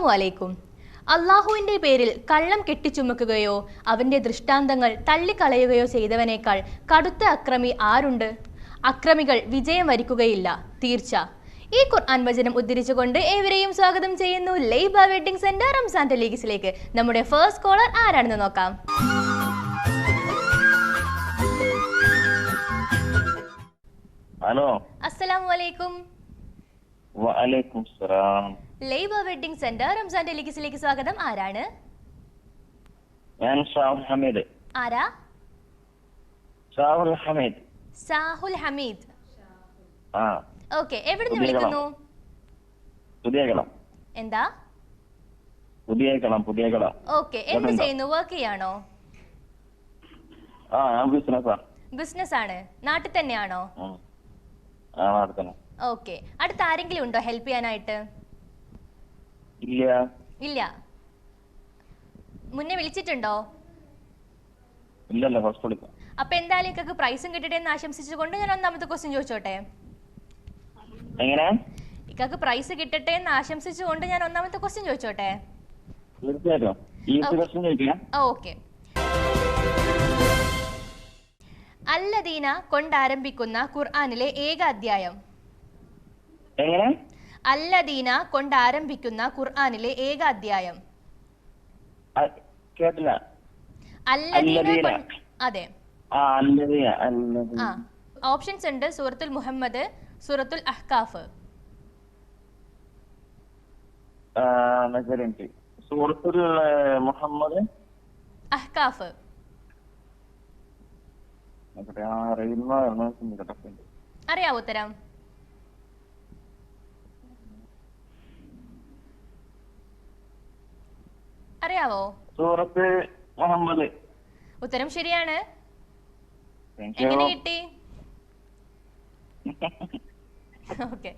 അസ്സലാമു അലൈക്കും. അള്ളാഹുവിന്റെ പേരിൽ കള്ളം കെട്ടിച്ചുമക്കുകയോ അവന്റെ ദൃഷ്ടാന്തങ്ങൾ തള്ളിക്കളയുകയോ ചെയ്തവനേക്കാൾ കടുത്ത അക്രമി ആരുണ്ട്? അക്രമികൾ വിജയം വരിക്കുകയില്ല തീർച്ച. ഈ ഖുർആൻ വചനം ഉദ്ധരിച്ചുകൊണ്ട് ഏവരെയും സ്വാഗതം ചെയ്യുന്നു ലൈബ വെഡിങ് സെന്റർ റംസാൻ ടെലീഗ്സിലേക്ക് നമ്മുടെ ഫേസ്റ്റ് കോളർ ആരാണെന്ന് നോക്കാം. ഹലോ. അസ്സലാമു അലൈക്കും. വലൈക്കും സലാം. ലൈബ വെഡിംഗ് സെന്റർ റംസാൻ ടെലിക്സിലേക്ക് സ്വാഗതം. ആരാണ്? ഞാൻ ഷാഹുൽ ഹമീദ്. ആരാ? ഹമീദ്. സാഹുൽ ഹമീദ്. ആ. ഓക്കെ വിളിക്കുന്നു? എന്താ? ഓക്കെ എന്ത് ചെയ്യുന്നു? വർക്ക് ചെയ്യാണോ? ആ ഞാൻ ബിസിനസ് ആണ്. നാട്ടിൽ തന്നെയാണോ? ഓക്കെ അടുത്ത ആരെങ്കിലും ഉണ്ടോ ഹെൽപ്പ് ചെയ്യാനായിട്ട്? ഇല്ല. ഇല്ല. മുന്നേ വിളിച്ചിട്ടുണ്ടോ? ഇല്ലല്ല ഫസ്റ്റ് വിളിക്കാം. അപ്പൊ എന്തായാലും ഇക്കക്ക് പ്രൈസും കിട്ടട്ടെ എന്ന് ആശംസിച്ചുകൊണ്ട് ഞാൻ ഒന്നാമത്തെ ക്വസ്റ്റ്യൻ ചോദിച്ചോട്ടെ? എങ്ങനെ? ഇക്കക്ക് പ്രൈസ് കിട്ടട്ടെ എന്ന് ആശംസിച്ചുകൊണ്ട് ഞാൻ ഒന്നാമത്തെ ക്വസ്റ്റ്യൻ ചോദിച്ചോട്ടെ? തീർച്ചയായിട്ടും. ഓക്കെ അല്ലദീന കൊണ്ടാരംഭിക്കുന്ന ഖുർആനിലെ ഏക അധ്യായം. എങ്ങനെ? അല്ലദീന കൊണ്ടാരംഭിക്കുന്ന ഖുർആാനിലെ ഏക അധ്യായം കേട്ടില്ല. അല്ലദീന അല്ലദീന. അതെ. ഓപ്ഷൻസ് ഉണ്ട് സൂറത്തുൽ മുഹമ്മദ് സൂറത്തുൽ അഹ്കാഫ്. സുഹൃത്തുൽ മുഹമ്മദ്. അഹ്കാഫ്. അറിയാവോ ഉത്തരം? അറിയാവോ? സൂറത്ത് മുഹമ്മദ്. ഉത്തരം ശരിയാണ്. എങ്ങനെ കിട്ടി? ഓക്കെ.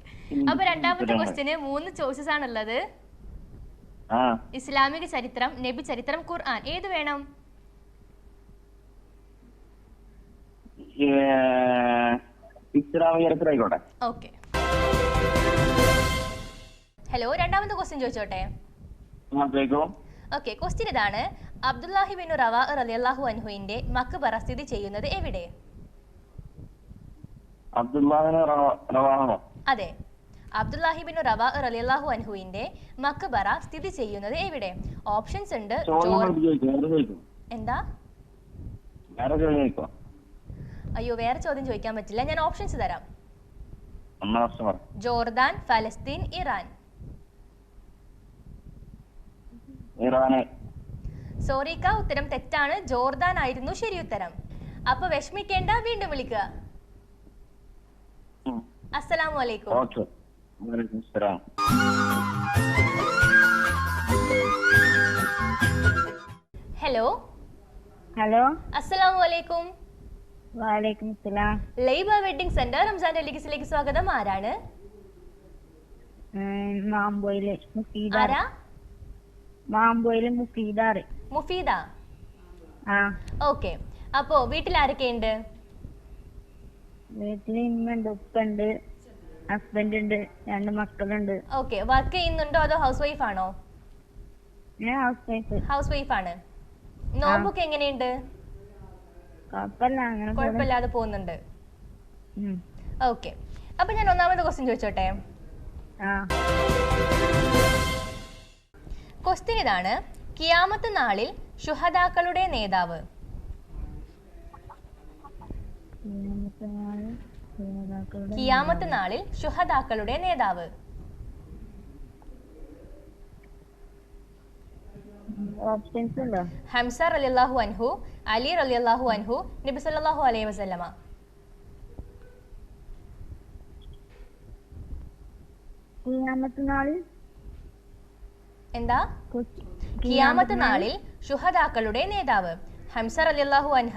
അപ്പൊ രണ്ടാമത്തെ ക്വസ്റ്റ്യന് മൂന്ന് ചോയ്സസ് ആണുള്ളത്. ഇസ്ലാമിക ചരിത്രം നബി ചരിത്രം ഖുർആൻ. ഏത് വേണം? ഓക്കെ. ഹലോ രണ്ടാമത്തെ ക്വസ്റ്റ്യൻ ചോദിച്ചോട്ടെ. ഓക്കെ ക്വസ്റ്റ്യൻ ഇതാണ്. അബ്ദുല്ലാഹി ബിൻ റവ റളിയല്ലാഹു അൻഹുവിന്റെ മക്ബറ സ്ഥിതി ചെയ്യുന്നത് എവിടെ? അതെ. അബ്ദുല്ലാഹി ബിൻ റവ റളിയല്ലാഹു അൻഹുവിന്റെ മക്ബറ സ്ഥിതി ചെയ്യുന്നത് എവിടെ? ഓപ്ഷൻസ് ഉണ്ട്. എന്താ? അയ്യോ വേറെ ചോദ്യം ചോദിക്കാൻ പറ്റില്ല. ഞാൻ ഓപ്ഷൻസ് തരാം. ജോർദാൻ ഫലസ്തീൻ ഇറാൻ. സോറിക്ക ഉത്തരം തെറ്റാണ്. ജോർദാൻ ആയിരുന്നു ശരി ഉത്തരം. അപ്പൊ വിഷമിക്കേണ്ട വീണ്ടും വിളിക്കുക. അസ്സലാമു അലൈക്കും. ഓക്കെ. വലൈക്കും സലാം ഹലോ? ഹലോ? അസ്സലാമു അലൈക്കും. വാലൈക്കും സലാം ലൈബ വെഡിംഗ് സെന്റർ റംസാൻ ടെലിഗസിലേക്ക് സ്വാഗതം. ആരാണ്? ഉം, മാമ്പോയിൽ മുഫീദ മുഫീദ? ആ. ഓക്കെ. അപ്പോ വീട്ടിൽ ആരൊക്കെയുണ്ട് വീട്ടിൽ ഇമ്മുണ്ട് ഉപ്പുണ്ട് ഹസ്ബൻഡ് ഉണ്ട് രണ്ട് മക്കളുണ്ട്. ഓക്കെ. വർക്ക് ചെയ്യുന്നുണ്ടോ അതോ ഹൗസ് വൈഫ് ആണോ? ഞാൻ ഹൗസ് വൈഫ് ഹൗസ് വൈഫ് ആണ് നോമ്പൊക്കെ എങ്ങനെയുണ്ട്? കുഴപ്പമില്ല അങ്ങനെ പോണ്. കുഴപ്പമില്ലാതെ പോകുന്നുണ്ട്. ഓക്കെ. അപ്പൊ ഞാൻ ഒന്നാമത്തെ ക്വസ്റ്റ്യൻ ചോദിച്ചോട്ടെ? ആ. ക്വസ്റ്റ്യൻ ഇതാണ്. കിയാമത്ത് നാളിൽ ശുഹദാക്കളുടെ നേതാവ്. കിയാമത്ത് നാളിൽ ശുഹദാക്കളുടെ നേതാവ്. ഹംസ റളിയല്ലാഹു അൻഹു അലി റളിയല്ലാഹു അൻഹു നബി സല്ലല്ലാഹു അലൈഹി വസല്ലമ. കിയാമത്ത് നാൾ എന്താ? കിയാമത്ത് നാളിൽ ഷുഹദാക്കളുടെ നേതാവ്. ഹംസ അലിയല്ലാഹു അൻഹ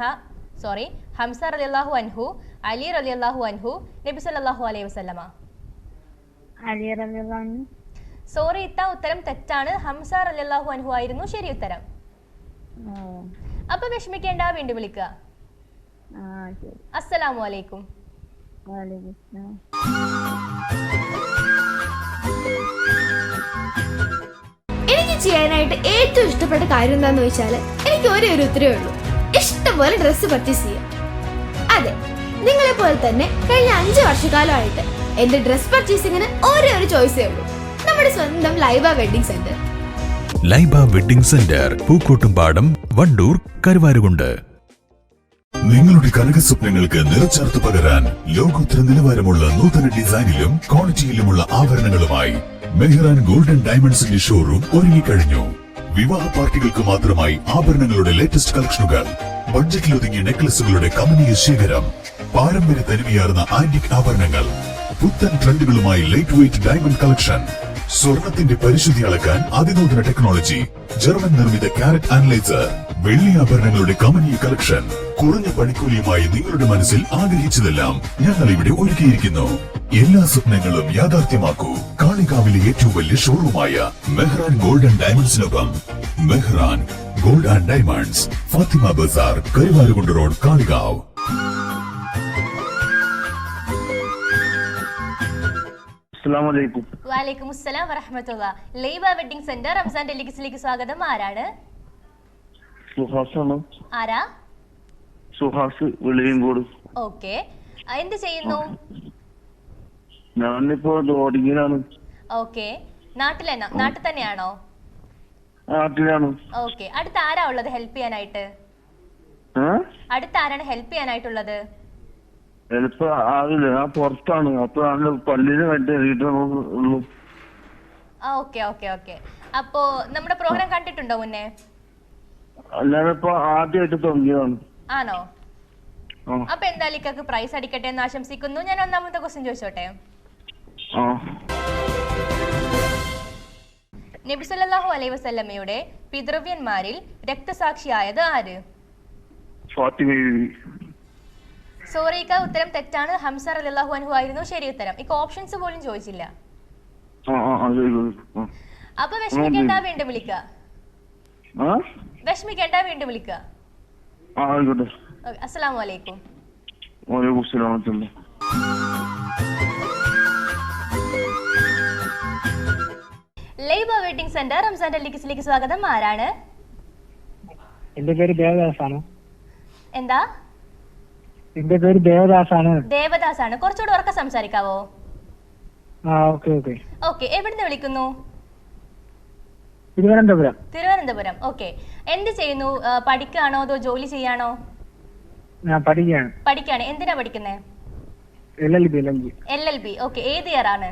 സോറി ഹംസ അലിയല്ലാഹു അൻഹു അലി അലിയല്ലാഹു അൻഹു നബി സല്ലല്ലാഹു അലൈഹി വസല്ലമ. സോറി ഇത്ത ഉത്തരം തെറ്റാണ്. ഹംസ അലിയല്ലാഹു അൻഹു ആയിരുന്നു ശരി ഉത്തരം. അപ്പൊ വിഷമിക്കേണ്ട വീണ്ടും വിളിക്കുക. അസ്സലാമു അലൈക്കും. വാലേക്കും ചെയ്യാനായിട്ട് ഏറ്റവും ഇഷ്ടപ്പെട്ട കാര്യം എന്താന്ന് വെച്ചാൽ എനിക്ക് ഒരേ ഒരു ഉത്തരവേ ഉള്ളൂ. ഇഷ്ടംപോലെ ഡ്രസ്സ് പർച്ചേസ് ചെയ്യാം. അതെ നിങ്ങളെ പോലെ തന്നെ കഴിഞ്ഞ അഞ്ച് വർഷക്കാലമായിട്ട് എന്റെ ഡ്രസ് പർച്ചേസിങ്ങിന് ഒരേ ഒരു ചോയ്സേ ഉള്ളൂ. നമ്മുടെ സ്വന്തം Laiba wedding centre. Laiba wedding centre Pookkottumpadam Wandoor Karuvarakundu. നിങ്ങളുടെ കനക സ്വപ്നങ്ങൾക്ക് നിറച്ചേർത്ത് പകരാൻ ലോകോത്തര നിലവാരമുള്ള നൂതന ഡിസൈനിലും ക്വാളിറ്റിയിലുമുള്ള ആഭരണങ്ങളുമായി മെഹ്റാൻ ഗോൾഡൻ ഡയമണ്ട്സിന്റെ ഷോറൂം ഒരുങ്ങിക്കഴിഞ്ഞു. വിവാഹ പാർട്ടികൾക്ക് മാത്രമായി ആഭരണങ്ങളുടെ ലേറ്റസ്റ്റ് കളക്ഷനുകൾ ബഡ്ജറ്റിൽ ഒതുങ്ങിയ നെക്ലസുകളുടെ കമനീയ ശേഖരം പാരമ്പര്യ തനിമയാർന്ന ആന്റിക് ആഭരണങ്ങൾ പുത്തൻ ട്രെൻഡുകളുമായി ലൈറ്റ് വെയിറ്റ് ഡയമണ്ട് കളക്ഷൻ സ്വർണത്തിന്റെ പരിശുദ്ധി അളക്കാൻ അതിനൂതന ടെക്നോളജി ജർമ്മൻ നിർമ്മിത കാരറ്റ് അനലൈസർ വെള്ളി ആഭരണങ്ങളുടെ കമനീയ കളക്ഷൻ കുറഞ്ഞ പണിക്കൂലിയുമായി നിങ്ങളുടെ മനസ്സിൽ ആഗ്രഹിച്ചതെല്ലാം ഞങ്ങൾ ഇവിടെ ഒരുക്കിയിരിക്കുന്നു. എല്ലാ സ്വപ്നങ്ങളും യാഥാർത്ഥ്യമാക്കൂ. കാളികാവിലെ ഏറ്റവും വലിയ ഷോറൂമായ Mehran golden ഡയമണ്ട്സിനൊപ്പം Mehran gold and diamonds Fathima Bazar Karuvarakundu road Kalikavu. അസ്സലാമു അലൈക്കും. വാലേക്കും അസ്സലാം വറഹമത്തുള്ള. ലൈബ വെഡിംഗ് സെന്റർ റംസാൻ ഡെലിഗസിലേക്ക് സ്വാഗതം. ആരാണ്? സുഹാസാണ് ആരാ? സുഹാസ് വെളിയങ്കോട് ഓക്കെ. എന്ത് ചെയ്യുന്നു? ഞാനിപ്പോ ലോഡിങ്ങിലാണ്. ഓക്കെ. നാട്ടിലെന്നോ? നാട്ടിൽ തന്നെയാണോ നാട്ടിലാണ്. ഓക്കെ. അടുത്ത് ആരാ ഉള്ളത് ഹെൽപ്പ് ചെയ്യാനായിട്ട്? അടുത്ത് ആരാണ് ഹെൽപ്പ് ചെയ്യാനായിട്ടുള്ളത്? ഹെൽപ്പ് ആവില്ല ഞാൻ പുറത്താണ്. അപ്പൊ പള്ളിയിൽ പള്ളിയിൽ ആ ഓക്കെ ഓക്കെ ഓക്കെ. അപ്പോ നമ്മുടെ പ്രോഗ്രാം കണ്ടിട്ടുണ്ടോ മുന്നേ? അല്ലാതെ ഇപ്പൊ ആദ്യമായിട്ട് തുടങ്ങിയതാണ്. ആണോ? അപ്പൊ എന്തായാലും ഇക്കക്ക് പ്രൈസ് അടിക്കട്ടെ എന്ന് ആശംസിക്കുന്നു. ഞാൻ ഒന്നാമത്തെ ക്വസ്റ്റ്യൻ ചോദിച്ചോട്ടെ? നബിസല്ലാഹു അലൈ വസല്ലമ്മയുടെ പിതൃവ്യന്മാരിൽ രക്തസാക്ഷിയായത് ആര്? സോറിക്ക ഉത്തരം തെറ്റാണ്. ഹംസ അലിള്ളാഹു അൻഹു ആയിരുന്നു. ശരി ഉത്തരം. ഇക്ക ഓപ്ഷൻസ് പോലും ചോദിച്ചില്ല. അപ്പൊ വിഷമിക്കേണ്ട വീണ്ടും വിളിക്ക. വിഷമിക്കേണ്ട വീണ്ടും വിളിക്ക. ആ ആയിക്കോട്ടെ. അസ്സലാമു അലൈക്കും. വലൈക്കും സ്സലാം വെയിറ്റിംഗ് സെന്റർ റംസാൻ ടെലിക്സിലേക്ക് സ്വാഗതം. ആരാണ്? എന്റെ പേര് ദേവദാസാണ്. എന്താ? എന്റെ പേര് ദേവദാസ് ആണ് കുറച്ചുകൂടെ ഉറക്കെ സംസാരിക്കാവോ? ആ ഓക്കെ ഓക്കെ. ഓക്കെ എവിടുന്ന് വിളിക്കുന്നു? തിരുവനന്തപുരം. തിരുവനന്തപുരം ഓക്കെ. എന്ത് ചെയ്യുന്നു? പഠിക്കുകയാണോ അതോ ജോലി ചെയ്യാണോ? ഞാൻ പഠിക്കുകയാണ്. പഠിക്കുകയാണ്. എന്തിനാ പഠിക്കുന്നത് L L B L L B. Okay. ഏത് ഇയർ ആണ്?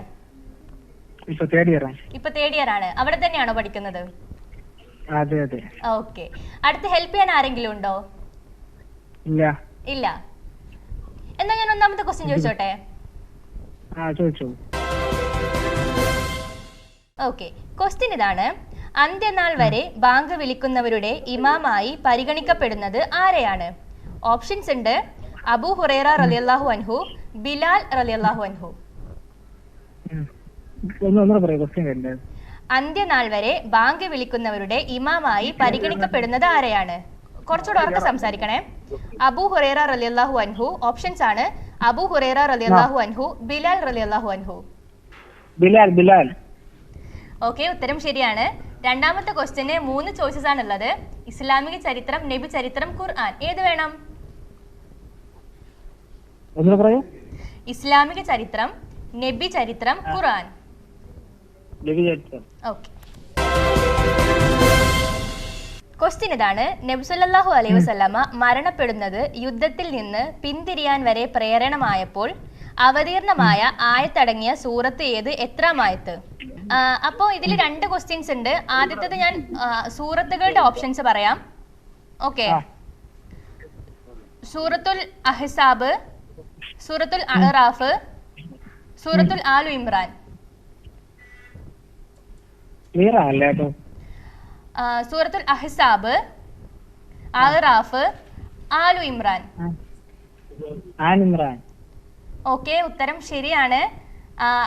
ഇപ്പൊ തേർഡ് ഇയറാണ് ഇപ്പൊ തേർഡ് ഇയർ ആണ്. അവിടെ തന്നെയാണോ പഠിക്കുന്നത്? അതെ അതെ. ഓക്കെ അടുത്ത് ഹെൽപ്പ് ചെയ്യാൻ ആരെങ്കിലും ഉണ്ടോ? ഇല്ല. ഇല്ല. എന്നാ ഞാൻ ഒന്നാമത്തെ ക്വസ്റ്റ്യൻ ചോദിച്ചോട്ടെ? ആ ചോദിച്ചോ. ഓക്കെ ക്വസ്റ്റ്യൻ ഇതാണ്. അന്ത്യനാൾ വരെ ബാങ്ക് വിളിക്കുന്നവരുടെ ഇമാമായി പരിഗണിക്കപ്പെടുന്നത് ആരെയാണ്? ഓപ്ഷൻസ് ഉണ്ട്. അബു ഹുറേറ റലിയല്ലാഹു അൻഹു ബിലാൽ റലിയല്ലാഹു അൻഹു. അന്ത്യനാൾ വരെ ബാങ്ക് വിളിക്കുന്നവരുടെ ഇമാമായി പരിഗണിക്കപ്പെടുന്നത് ആരെയാണ്? കുറച്ചുകൂടെ ഉറക്കെ സംസാരിക്കണേ. അബു ഹുറേറ റലിയല്ലാഹു അൻഹു ഓപ്ഷൻസ് ആണ്. അബു ഹുറേറ റലിയല്ലാഹു അൻഹു ബിലാൽ റലിയല്ലാഹു അൻഹു. ബിലാൽ ബിലാൽ. ഓക്കെ ഉത്തരം ശരിയാണ്. രണ്ടാമത്തെ ക്വസ്റ്റ്യന് മൂന്ന് ചോയ്സസ് ആണ് ഉള്ളത് ഇസ്ലാമിക ചരിത്രം നബി ചരിത്രം ഖുർആൻ. ഏത് വേണം? ഇസ്ലാമിക ചരിത്രം നബി ചരിത്രം ഖുർആൻ. രവി ചരിത്രം ഓക്കെ. ക്വസ്റ്റ്യൻ ഇതാണ്. നബ്സല്ലാഹു അലൈഹി വസല്ലമ മരണപ്പെടുന്നത് യുദ്ധത്തിൽ നിന്ന് പിന്തിരിയാൻ വരെ പ്രേരണമായപ്പോൾ അവതീർണമായ ആയത്തടങ്ങിയ സൂറത്ത് ഏത്? എത്രാമായത്ത് അപ്പോ ഇതിൽ രണ്ട് ക്വസ്റ്റ്യൻസ് ഉണ്ട്. ആദ്യത്തേത് ഞാൻ സൂറത്തുകളുടെ ഓപ്ഷൻസ് പറയാം. ഓക്കെ. സൂറത്തുൽ അഹ്സാബ് സൂറത്തുൽ അഹ്റാഫ് സൂറത്തുൽ ആലു ഇമ്രാൻ. ക്ലിയർ ആണല്ലേ കേട്ടോ ആ, സൂറത്തുൽ അഹ്സാബ് ആറാഫ് ആലു ഇമ്രാൻ. ഇമ്രാൻ. ഓക്കെ ഉത്തരം ശരിയാണ്.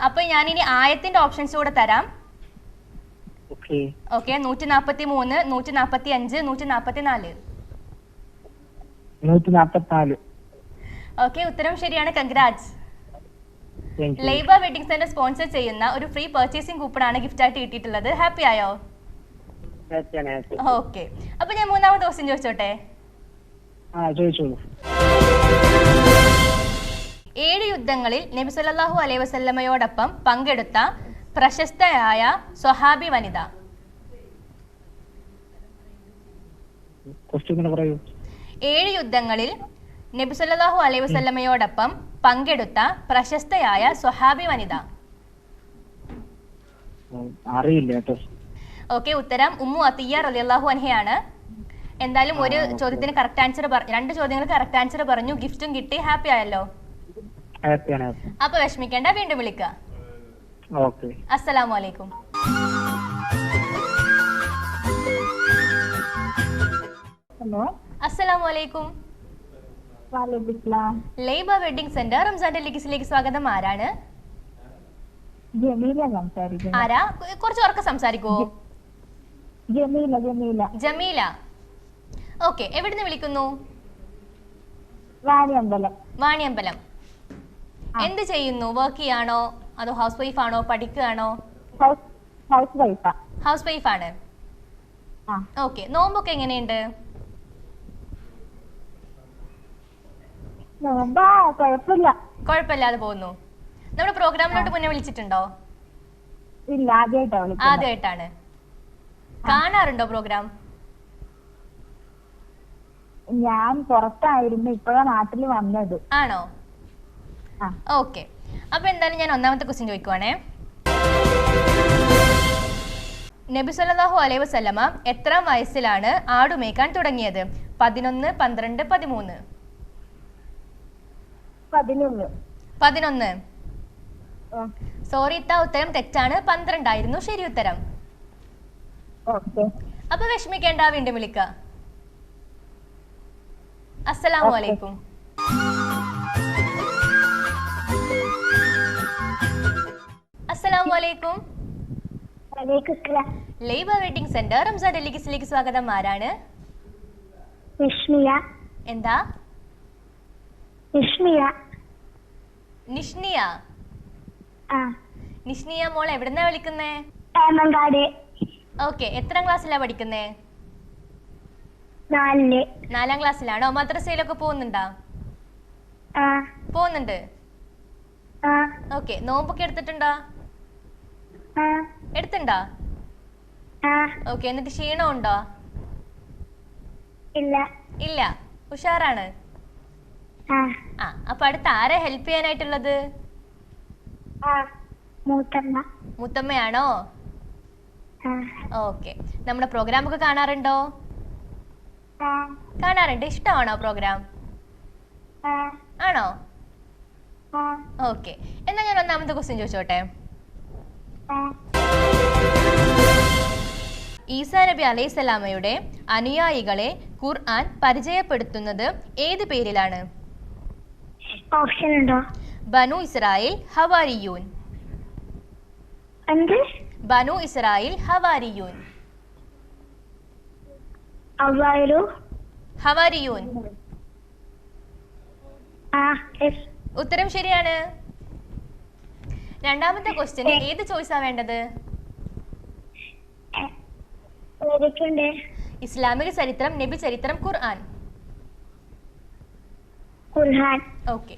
അപ്പൊ ഞാൻ ഇനി ആയത്തിന്റെ ഓപ്ഷൻസ് കൂടെ തരാം. ഓക്കെ. ഓക്കെ നൂറ്റി നാപ്പത്തി മൂന്ന് നൂറ്റി നാപ്പത്തി അഞ്ച് നൂറ്റി നാപ്പത്തി നാല് നൂറ്റി നാപ്പത്തി നാല് ഓക്കെ ഉത്തരം ശരിയാണ്. Congrats. Thank you Laiba wedding centre sponsor ചെയ്യുന്ന ഒരു ഫ്രീ പർച്ചേസിംഗ് കൂപ്പൺ ആണ് ഗിഫ്റ്റ് ആയിട്ട് കിട്ടിയിട്ടുള്ളത്. ഹാപ്പി ആയോ? ഓക്കെ അപ്പൊ ഞാൻ മൂന്നാമത്തെ ക്വസ്റ്റ്യൻ ചോദിച്ചോട്ടെ? ഏഴ് യുദ്ധങ്ങളിൽ നബി സല്ലല്ലാഹു അലൈഹി വസല്ലമയോടൊപ്പം പങ്കെടുത്ത പ്രശസ്തയായ സ്വഹാബി വനിത. ഏഴ് യുദ്ധങ്ങളിൽ നബി അലൈ അലൈഹി വസല്ലമയോടൊപ്പം പങ്കെടുത്ത പ്രശസ്തയായ സ്വഹാബി വനിത. അറിയില്ല ഓക്കെ ഉത്തരം ഉമ്മു അത്തിയ റളിയല്ലാഹു അൻഹയാണ്. എന്തായാലും ഒരു ചോദ്യത്തിന് കറക്റ്റ് ആൻസർ പറഞ്ഞു രണ്ട് ചോദ്യങ്ങൾക്ക് കറക്റ്റ് ആൻസർ പറഞ്ഞു ഗിഫ്റ്റും കിട്ടി ഹാപ്പി ആയല്ലോ. അപ്പൊ വിഷമിക്കേണ്ട വീണ്ടും വിളിക്കുക ഓക്കെ. അസ്സലാമു അലൈക്കും ഹലോ അസ്സലാമു അലൈക്കും വാലിബിസ്ലാം ലൈബ വെഡിങ് സെന്റർ റംസാന്റെ ലിക്കിസിലേക്ക് സ്വാഗതം ആരാണ്? ജമീല സംസാരിക്കുന്നു. ആരാ? കുറച്ച് ഉറക്കെ സംസാരിക്കുവോ ജമീല ജമീല. ജമീല. ഓക്കെ എവിടുന്ന് വിളിക്കുന്നു? വാണിയമ്പലം. വാണിയമ്പലം. എന്ത് ചെയ്യുന്നു? വർക്ക് ചെയ്യാണോ? അതോ ഹൗസ് വൈഫ് ആണോ? പഠിക്കുകയാണോ? ഹൗസ് വൈഫാ ആണ്. ഓക്കെ നോമ്പൊക്കെ എങ്ങനെയുണ്ട്? കുഴപ്പമില്ല. കുഴപ്പമില്ലാതെ പോകുന്നു. നമ്മുടെ പ്രോഗ്രാമിലോട്ട് മുന്നേ വിളിച്ചിട്ടുണ്ടോ? ഇല്ല ആദ്യമായിട്ടാ വിളിക്കുന്നത്. ആദ്യമായിട്ടാണ്. കാണാറുണ്ടോ പ്രോഗ്രാം? ഞാൻ പുറത്തായിരുന്നു ഇപ്പോഴാ നാട്ടിൽ വന്നത്. ആണോ. ഓക്കെ. അപ്പൊ എന്തായാലും ഞാൻ ഒന്നാമത്തെ ക്വസ്റ്റ്യൻ ചോദിക്കുവാണേ. നബി സല്ലാഹു അലൈഹി വസല്ലമ എത്രാം വയസ്സിലാണ് ആടുമേക്കാൻ തുടങ്ങിയത്? പതിനൊന്ന് പന്ത്രണ്ട് പതിമൂന്ന്. പതിനൊന്ന്. പതിനൊന്ന്. സോറി ഇത്ത ഉത്തരം തെറ്റാണ്. പന്ത്രണ്ടായിരുന്നു. ശരി ഉത്തരം. അപ്പൊ വിഷമിക്കേണ്ട വീണ്ടും വിളിക്ക. അസ്സലാമു. അലൈക്കും. അസ്സലാമു അലൈക്കും. ലേബർ ലൈബ വെഡിങ് സെന്റർ റംസാ ഡെലിഗസിലേക്ക് സ്വാഗതം. ആരാണ്? എന്താ? വിഷ്മിയ നിഷ്നിയ? ആ. നിഷ്നിയ മോൾ എവിടുന്നാ വിളിക്കുന്നേ? ഏമങ്കാട് ഓക്കെ എത്രാം ക്ലാസ്സിലാ പഠിക്കുന്നേ? നാലിൽ. നാലാം ക്ലാസ്സിലാണോ? മദ്രസയിലൊക്കെ പോകുന്നുണ്ടോ? ആ. പോകുന്നുണ്ട്? ആ. ഓക്കെ നോമ്പൊക്കെ എടുത്തിട്ടുണ്ടോ? ആ. എടുത്തിണ്ടോ? ആ. ഓക്കെ എന്നിട്ട് ക്ഷീണം ഉണ്ടോ ഇല്ല. ഇല്ല. ഉഷാറാണ്? ആ. അപ്പൊ അടുത്ത് ആരെ ഹെൽപ്പ് ചെയ്യാനായിട്ടുള്ളത്? മുത്തമ്മയാണോ? ഓക്കെ. നമ്മുടെ പ്രോഗ്രാം ഒക്കെ കാണാറുണ്ടോ? കാണാറുണ്ട്. ഇഷ്ടമാണോ പ്രോഗ്രാം ആണോ? ഓക്കെ. എന്നാ ഞാൻ ഒന്നാമത്തെ ക്വസ്റ്റ്യൻ ചോദിച്ചോട്ടെ. ഈസാ നബി അലൈഹി സ്വലാമയുടെ അനുയായികളെ ഖുർആൻ പരിചയപ്പെടുത്തുന്നത് ഏത് പേരിലാണ്? ഓപ്ഷൻ ഉണ്ടോ ബനു ഇസ്രായേൽ ഹവാരിയൂൻ. എന്ത്? ബനു ഇസ്രായേൽ ഹവാരിയൂൻ. അവ്വായൊരു ഹവാരിയൂൻ. ഉത്തരം ശരിയാണ്. രണ്ടാമത്തെ ക്വസ്റ്റ്യൻ ഏത് ചോയ്സാ വേണ്ടത്? ഇസ്ലാമിക ചരിത്രം നബി ചരിത്രം ഖുർആൻ. ഖുർഹാൻ ഓക്കെ.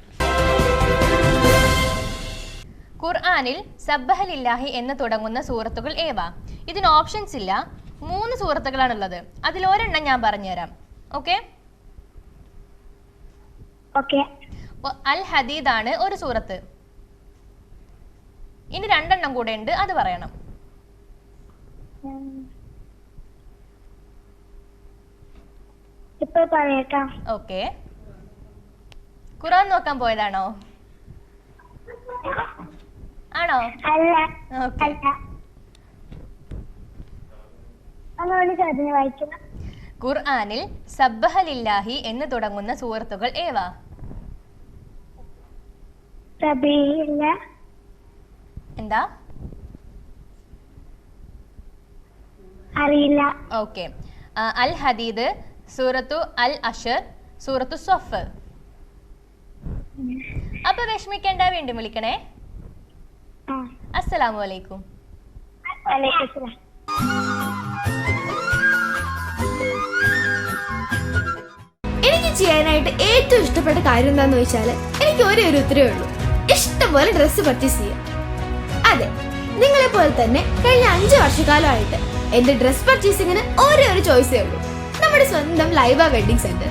ഖുർആനിൽ സബ്ബഹലില്ലാഹി എന്ന് തുടങ്ങുന്ന സൂറത്തുകൾ ഏവ ഇതിന് ഓപ്ഷൻസ് ഇല്ല. മൂന്ന് സൂറത്തുകളാണുള്ളത്. അതിൽ ഒരെണ്ണം ഞാൻ പറഞ്ഞുതരാം. ഓക്കെ? അൽ ഹദീദ് ആണ് ഒരു സൂറത്ത്. ഇനി രണ്ടെണ്ണം കൂടെ ഉണ്ട് അത് പറയണം. ഓക്കെ. ഖുർആൻ നോക്കാൻ പോയതാണോ? ആണോ? ഖുർആനിൽ സബ്ബഹലില്ലാഹി എന്ന് തുടങ്ങുന്ന സുഹൃത്തുക്കൾ ഏവ? എന്താ? അറിയില്ല. ഓക്കെ. അൽ ഹദീദ് സൂറത്തു അൽ അഷർ സൂറത്തു സൊഫ് അപ്പൊ വിഷമിക്കണ്ട വീണ്ടും വിളിക്കണേ. അസ്സലാമലൈക്കും എനിക്ക് ചെയ്യാനായിട്ട് ഏറ്റവും ഇഷ്ടപ്പെട്ട കാര്യം എന്താന്ന് വെച്ചാൽ എനിക്ക് ഒരേ ഒരു ഉത്തരവേ ഉള്ളൂ. ഇഷ്ടംപോലെ ഡ്രസ്സ് പർച്ചേസ് ചെയ്യാം. അതെ നിങ്ങളെ പോലെ തന്നെ കഴിഞ്ഞ അഞ്ച് വർഷക്കാലമായിട്ട് എന്റെ ഡ്രസ് പർച്ചേസിങ്ങിന് ഒരേ ഒരു ചോയ്സേ ഉള്ളൂ. നമ്മുടെ സ്വന്തം Laiba wedding centre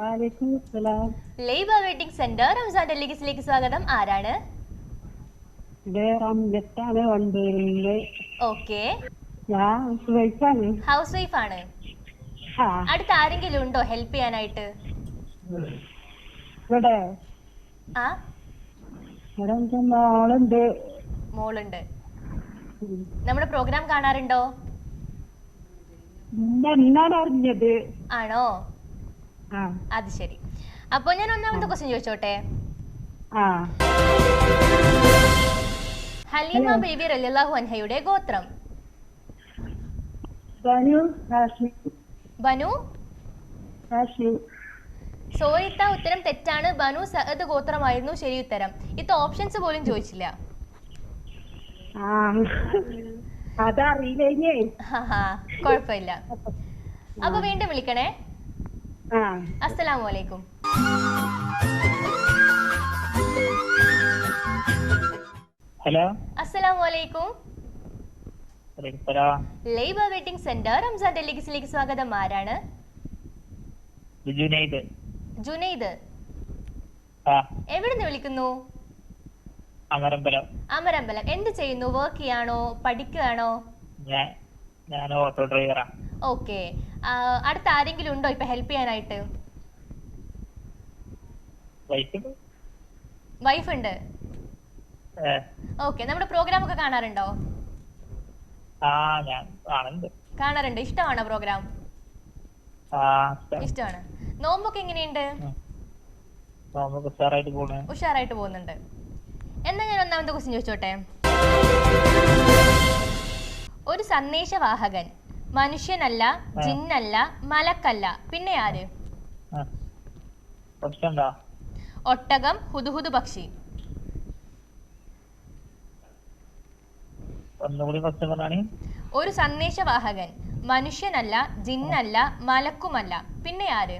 അലൈക്കും വെയിറ്റിംഗ് സെന്റർ റംസാൻ ഡെലിഗസിലേക്ക് സ്വാഗതം. ആരാണ്? ഓക്കെ ഹൗസ് വൈഫ് ആണ് അടുത്ത് ആരെങ്കിലും ഉണ്ടോ ഹെൽപ്പ് ചെയ്യാനായിട്ട്? ഇവിടെ. ആ. ഇവിടെ മോളുണ്ട്. മോളുണ്ട്. നമ്മുടെ പ്രോഗ്രാം കാണാറുണ്ടോ? ആണോ? അത് ശരി. അപ്പൊ ഞാൻ ഒന്നാമത്തെ ക്വസ്റ്റ്യൻ ചോദിച്ചോട്ടെ? ഹലീമ ബേബി റലിയല്ലാഹു അൻഹയുടെ ഗോത്രം. ബനു ബനു? സോറി ഇത്ത ഉത്തരം തെറ്റാണ്. ബനു സഅദ് ഗോത്രമായിരുന്നു. ശരി ഉത്തരം. ഇത് ഓപ്ഷൻസ് പോലും ചോദിച്ചില്ല. കുഴപ്പമില്ല. അപ്പൊ വീണ്ടും വിളിക്കണേ. ആ. അസ്സലാമു അലൈക്കും ഹലോ. അസ്സലാമു അലൈക്കും hello Laiba wedding centre Ramzan ഡെലിഗസിലേക്ക് സ്വാഗതം. ആരാണ്? ജുനൈദ്. ജുനൈദ്. എവിടുന്ന് വിളിക്കുന്നു? അമരമ്പലം. അമരമ്പലം. എന്ത് ചെയ്യുന്നു? വർക്ക് ചെയ്യാണോ? പഠിക്കുകയാണോ ഞാൻ ഓട്ടോ ഡ്രൈവറാ. ഓക്കെ അടുത്ത ആരെങ്കിലും ഉണ്ടോ ഇപ്പൊ ഹെൽപ്പ് ചെയ്യാനായിട്ട്? വൈഫ് ഉണ്ട്. ഓക്കെ നമ്മുടെ പ്രോഗ്രാം ഒക്കെ കാണാറുണ്ടോ? കാണാറുണ്ട്. ഇഷ്ടമാണോ പ്രോഗ്രാം. ഇഷ്ടമാണ്. നോമ്പൊക്കെ എങ്ങനെയുണ്ട്? ഉഷാറായിട്ട് പോകുന്നുണ്ട്. എന്നാ ഞാൻ ഒന്നാമത്തെ ക്വസ്റ്റ്യൻ ചോദിച്ചോട്ടെ. ഒരു സന്ദേശവാഹകൻ മനുഷ്യനല്ല ജിന്നല്ല മലക്കല്ല. പിന്നെ ആര്? ഒട്ടകം ഹുദുഹുദു പക്ഷി. ഒരു സന്ദേശവാഹകൻ. മനുഷ്യനല്ല ജിന്നല്ല മലക്കുമല്ല. പിന്നെ ആര്?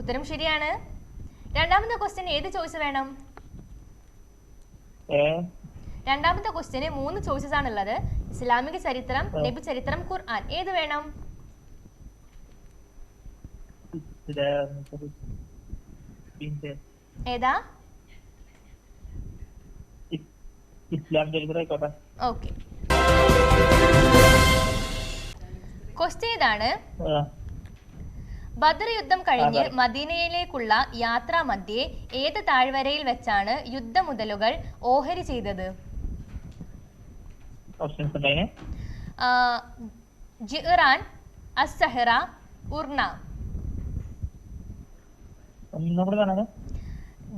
ഉത്തരം ശരിയാണ്. രണ്ടാമത്തെ ക്വസ്റ്റ്യൻ ഏത് ചോയ്സ് വേണം? രണ്ടാമത്തെ ക്വസ്റ്റ്യന് മൂന്ന് ചോയ്സസ് ആണുള്ളത്. ഇസ്ലാമിക ചരിത്രം നബി ചരിത്രം ഖുർആൻ. ഏത് വേണം? ഏതാ? ഇസ്ലാം ചരിത്രം ആയിക്കോട്ടെ. ഓക്കെ. ക്വസ്റ്റ്യൻ ഇതാണ്. ബദർ യുദ്ധം കഴിഞ്ഞ് മദീനയിലേക്കുള്ള യാത്രാ മധ്യേ ഏത് താഴ്വരയിൽ വെച്ചാണ് യുദ്ധമുതലുകൾ ഓഹരി ചെയ്തത്? ഓപ്ഷൻസ് ഉണ്ടായിന് ജിറാൻ ഉർണ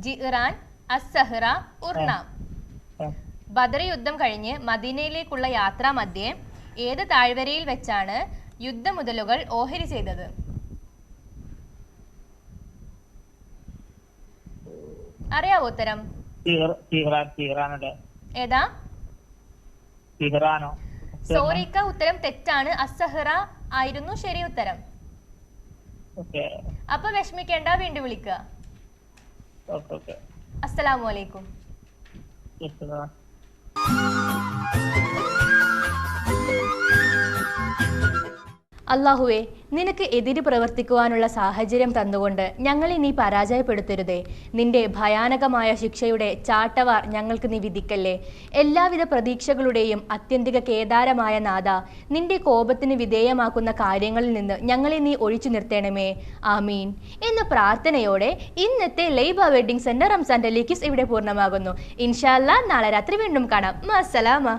ജിറാൻ ഉർണ ബദർ യുദ്ധം കഴിഞ്ഞ് മദീനയിലേക്കുള്ള യാത്രാ മധ്യേ ഏത് താഴ്വരയിൽ വെച്ചാണ് യുദ്ധമുതലുകൾ ഓഹരി ചെയ്തത്? അറിയാവോ ഉത്തരം? ഏതാ? തീറാനോ സോറിക്ക ഉത്തരം തെറ്റാണ്. അസഹറ ആയിരുന്നു ശരി ഉത്തരം. അപ്പൊ വിഷമിക്കേണ്ട വീണ്ടും വിളിക്കുക ഓക്കെ അള്ളാഹുവേ അസ്സലാമു അലൈക്കും എത്തുക അള്ളാഹുവെ നിനക്ക് എതിര് പ്രവർത്തിക്കുവാനുള്ള സാഹചര്യം തന്നുകൊണ്ട് ഞങ്ങളെ നീ പരാജയപ്പെടുത്തരുതേ. നിന്റെ ഭയാനകമായ ശിക്ഷയുടെ ചാട്ടവാർ ഞങ്ങൾക്ക് നീ വിധിക്കല്ലേ. എല്ലാവിധ പ്രതീക്ഷകളുടെയും അത്യന്തിക കേദാരമായ നാഥ നിന്റെ കോപത്തിന് വിധേയമാക്കുന്ന കാര്യങ്ങളിൽ നിന്ന് ഞങ്ങളെ നീ ഒഴിച്ചു നിർത്തണമേ. ആമീൻ. എന്ന പ്രാർത്ഥനയോടെ ഇന്നത്തെ ലൈബ വെഡിങ് സെന്റർ റംസാൻ ടെലിക്കിസ് ഇവിടെ പൂർണമാകുന്നു. ഇൻഷാല്ല നാളെ രാത്രി വീണ്ടും കാണാം. മസലാമ